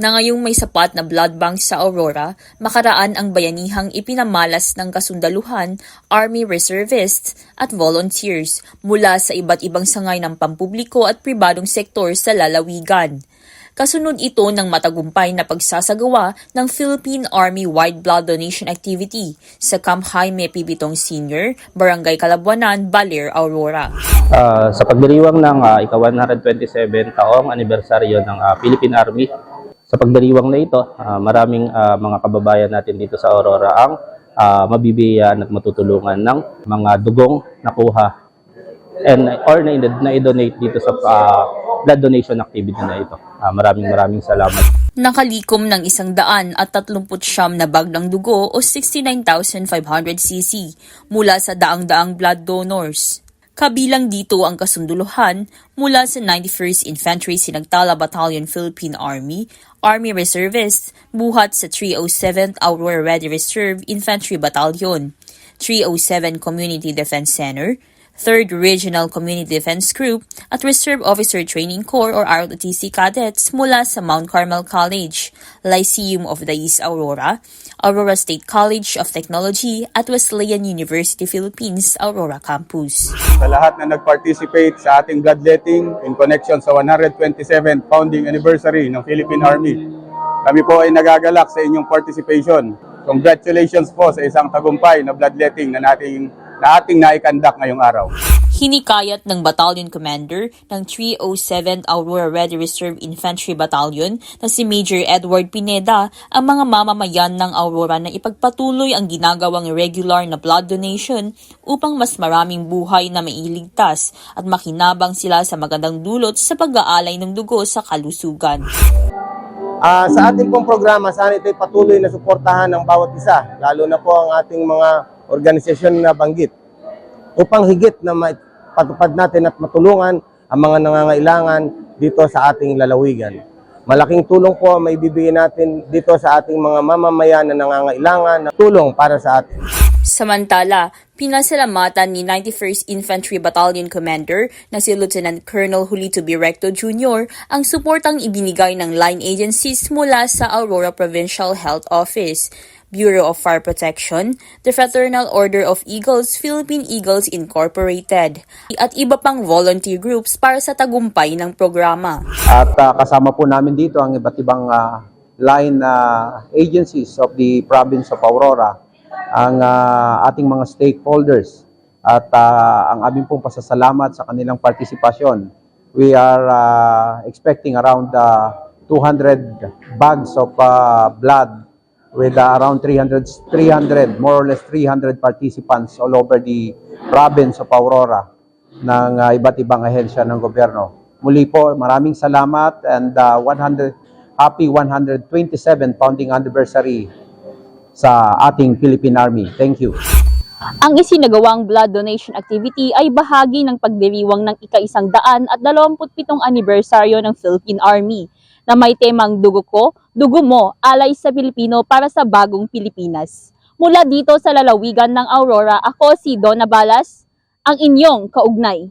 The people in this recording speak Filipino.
na ngayong may sapat na blood bank sa Aurora, makaraan ang bayanihang ipinamalas ng kasundaluhan, Army Reservists at volunteers mula sa iba't ibang sangay ng pampubliko at pribadong sektor sa lalawigan. Kasunod ito ng matagumpay na pagsasagawa ng Philippine Army White Blood Donation Activity sa Camp Jaime Pibitong Senior, Barangay Kalabuanan, Baler, Aurora. Ah, sa pagdiriwang ng ah, ika-127 taong anibersaryo ng ah, Philippine Army, sa pagdiriwang na ito, ah, maraming ah, mga kababayan natin dito sa Aurora ang ah, mabibigyan at matutulungan ng mga dugong nakuha and or na, na i-donate dito sa ah, blood donation activity na ito. Ah, maraming maraming salamat. Nakalikom ng isang daan at tatlumput siyam na bag ng dugo o 69,500 cc mula sa daang-daang blood donors. Kabilang dito ang kasunduluhan mula sa 91st Infantry Sinagtala Battalion Philippine Army, Army Reservists, buhat sa 307th Aurora Ready Reserve Infantry Battalion, 307 Community Defense Center, 3rd Regional Community Defense Group at Reserve Officer Training Corps or ROTC cadets mula sa Mount Carmel College, Lyceum of the East Aurora, Aurora State College of Technology at Wesleyan University Philippines Aurora Campus. sa lahat na nag-participate sa ating bloodletting in connection sa 127th founding anniversary ng Philippine Army. Kami po ay nagagalak sa inyong participation. Congratulations po sa isang tagumpay na bloodletting na nating na ating naikandak ngayong araw. Hinikayat ng Battalion Commander ng 307th Aurora Ready Reserve Infantry Battalion na si Major Edward Pineda ang mga mamamayan ng Aurora na ipagpatuloy ang ginagawang regular na blood donation upang mas maraming buhay na mailigtas at makinabang sila sa magandang dulot sa pag-aalay ng dugo sa kalusugan. Ah, sa ating pong programa, sana ito'y patuloy na suportahan ng bawat isa, lalo na po ang ating mga organisasyon na banggit, upang higit na patupad natin at matulungan ang mga nangangailangan dito sa ating lalawigan. Malaking tulong po ang maibibigay natin dito sa ating mga mamamayan na nangangailangan ng tulong para sa atin. Samantala, pinasalamatan ni 91st Infantry Battalion Commander na si Lieutenant Colonel Julito Birecto Jr. ang suportang ibinigay ng line agencies mula sa Aurora Provincial Health Office, Bureau of Fire Protection, the Fraternal Order of Eagles, Philippine Eagles Incorporated, at iba pang volunteer groups para sa tagumpay ng programa. At ah, kasama po namin dito ang iba't ibang ah, line ah, agencies of the province of Aurora, ang ah, ating mga stakeholders at ah, ang aming pong pasasalamat sa kanilang partisipasyon. We are ah, expecting around ah, 200 bags of ah, blood with ah, around 300, 300, more or less 300 participants all over the province of Aurora ng ah, iba't ibang ahensya ng gobyerno. Muli po, maraming salamat and ah, 100, happy 127 founding anniversary sa ating Philippine Army. Thank you. Ang isinagawang blood donation activity ay bahagi ng pagdiriwang ng ika-isang daan at 27 anibersaryo ng Philippine Army na may temang Dugo ko, Dugo mo, alay sa Pilipino para sa bagong Pilipinas. Mula dito sa lalawigan ng Aurora, ako si Donna Balas, ang inyong kaugnay.